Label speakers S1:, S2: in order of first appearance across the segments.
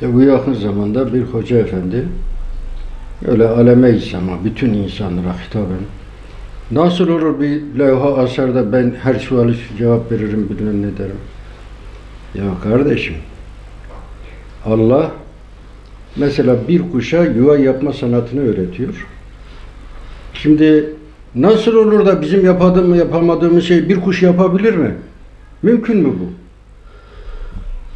S1: De bu yakın zamanda bir hoca efendi öyle aleme İslam'a, bütün insanlara hitaben nasıl olur bir levha asar da ben her suali cevap veririm bilmem ne derim. Ya kardeşim Allah mesela bir kuşa yuva yapma sanatını öğretiyor. Şimdi nasıl olur da bizim yapadığımız, yapamadığımız şey bir kuş yapabilir mi? Mümkün mü bu?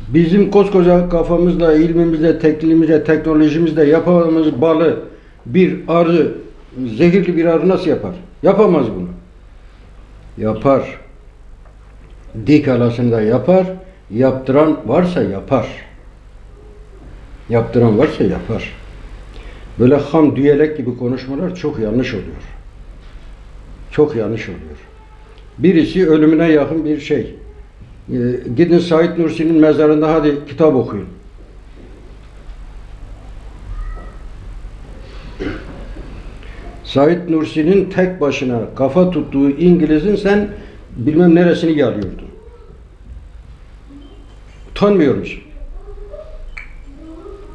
S1: Bizim koskoca kafamızla, ilmimizle, tekniğimizle, teknolojimizle yapamadığımız balı bir arı, zehirli bir arı nasıl yapar? Yapamaz bunu. Yapar. Dik alasını da yapar. Yaptıran varsa yapar. Yaptıran varsa yapar. Böyle ham düyelek gibi konuşmalar çok yanlış oluyor. Çok yanlış oluyor. Birisi ölümüne yakın bir şey. Ee, gidin Said Nursi'nin mezarında hadi kitap okuyun. Said Nursi'nin tek başına kafa tuttuğu İngiliz'in sen bilmem neresini yalıyordun. Utanmıyor musun?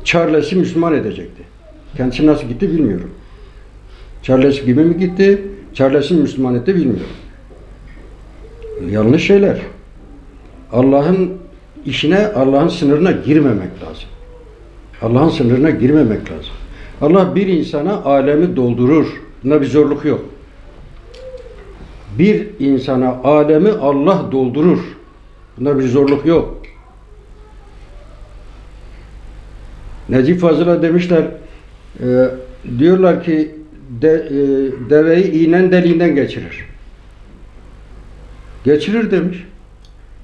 S1: Charles'i Müslüman edecekti. Kendisi nasıl gitti bilmiyorum. Charles gibi mi gitti? Charles'i Müslüman etti bilmiyorum. Yanlış şeyler. Allah'ın işine, Allah'ın sınırına girmemek lazım. Allah'ın sınırına girmemek lazım. Allah bir insana alemi doldurur. Bunda bir zorluk yok. Bir insana alemi Allah doldurur. Bunda bir zorluk yok. Necip Fazıl'a demişler, e, diyorlar ki de, e, deveyi iğnen deliğinden geçirir. Geçirir demiş.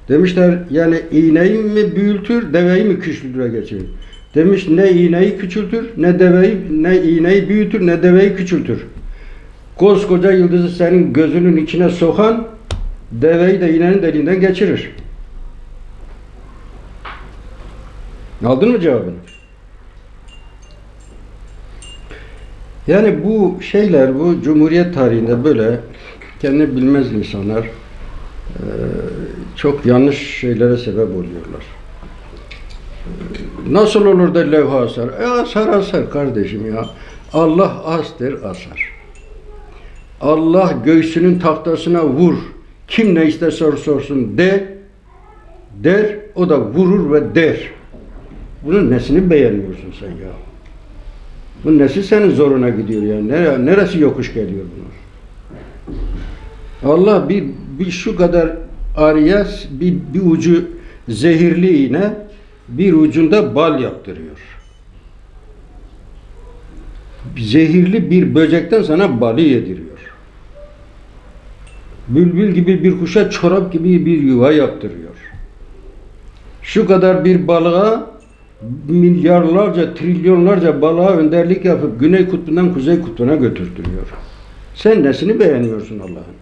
S1: Demişler yani iğneyi mi büyütür, deveyi mi küçültüre geçirir? Demiş ne iğneyi küçültür, ne deveyi, ne iğneyi büyütür, ne deveyi küçültür. Koskoca yıldızı senin gözünün içine sokan, deveyi de iğnenin deliğinden geçirir. Aldın mı cevabını? Yani bu şeyler, bu Cumhuriyet tarihinde böyle kendini bilmez insanlar çok yanlış şeylere sebep oluyorlar. Nasıl olur da levha asar? E asar asar kardeşim ya. Allah astır asar. Allah göğsünün tahtasına vur. Kim ne isterse sorsun de der. O da vurur ve der. Bunun nesini beğenmiyorsun sen ya? Bu nesi senin zoruna gidiyor yani? Nere, neresi yokuş geliyor bunun? Allah bir, bir şu kadar arıya bir, bir ucu zehirli iğne bir ucunda bal yaptırıyor. Zehirli bir böcekten sana balı yediriyor. Bülbül gibi bir kuşa çorap gibi bir yuva yaptırıyor. Şu kadar bir balığa milyarlarca, trilyonlarca balığa önderlik yapıp Güney Kutbu'ndan Kuzey Kutbu'na götürtüyor. Sen nesini beğenmiyorsun Allah'ın?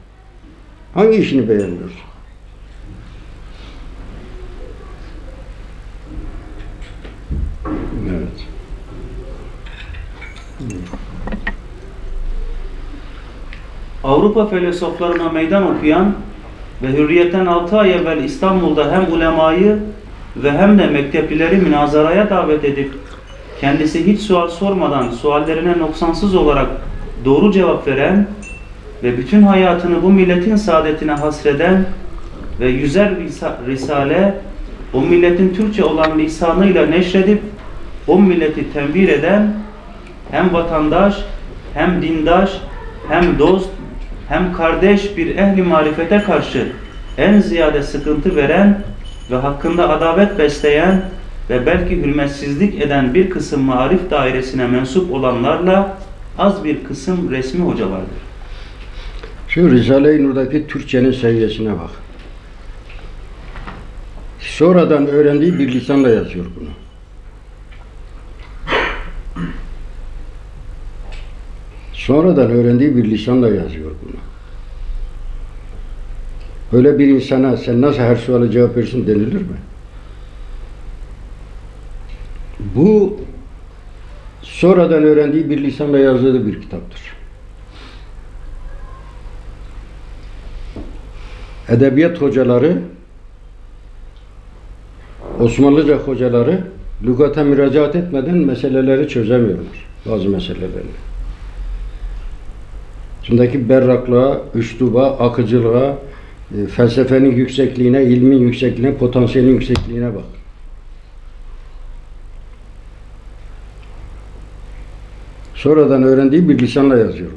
S1: Hangi işini beğenmiyorsun? Evet.
S2: Avrupa filozoflarına meydan okuyan ve hürriyetten 6 ay evvel İstanbul'da hem ulemayı ve hem de mekteplileri münazaraya davet edip kendisi hiç sual sormadan suallerine noksansız olarak doğru cevap veren ve bütün hayatını bu milletin saadetine hasreden ve yüzer risa- risale o milletin Türkçe olan lisanıyla neşredip o milleti tembir eden hem vatandaş hem dindaş hem dost hem kardeş bir ehli marifete karşı en ziyade sıkıntı veren ve hakkında adavet besleyen ve belki hürmetsizlik eden bir kısım marif dairesine mensup olanlarla az bir kısım resmi hocalardır.
S1: Şu Risale-i Nur'daki Türkçenin seviyesine bak. Sonradan öğrendiği bir lisanla yazıyor bunu. Sonradan öğrendiği bir lisanla yazıyor bunu. Öyle bir insana sen nasıl her suala cevap verirsin denilir mi? Bu sonradan öğrendiği bir lisanla yazdığı bir kitaptır. Edebiyat hocaları, Osmanlıca hocaları lügata müracaat etmeden meseleleri çözemiyorlar. Bazı meselelerini. Şimdiki berraklığa, üsluba, akıcılığa, e, felsefenin yüksekliğine, ilmin yüksekliğine, potansiyelin yüksekliğine bak. Sonradan öğrendiği bir lisanla yazıyor.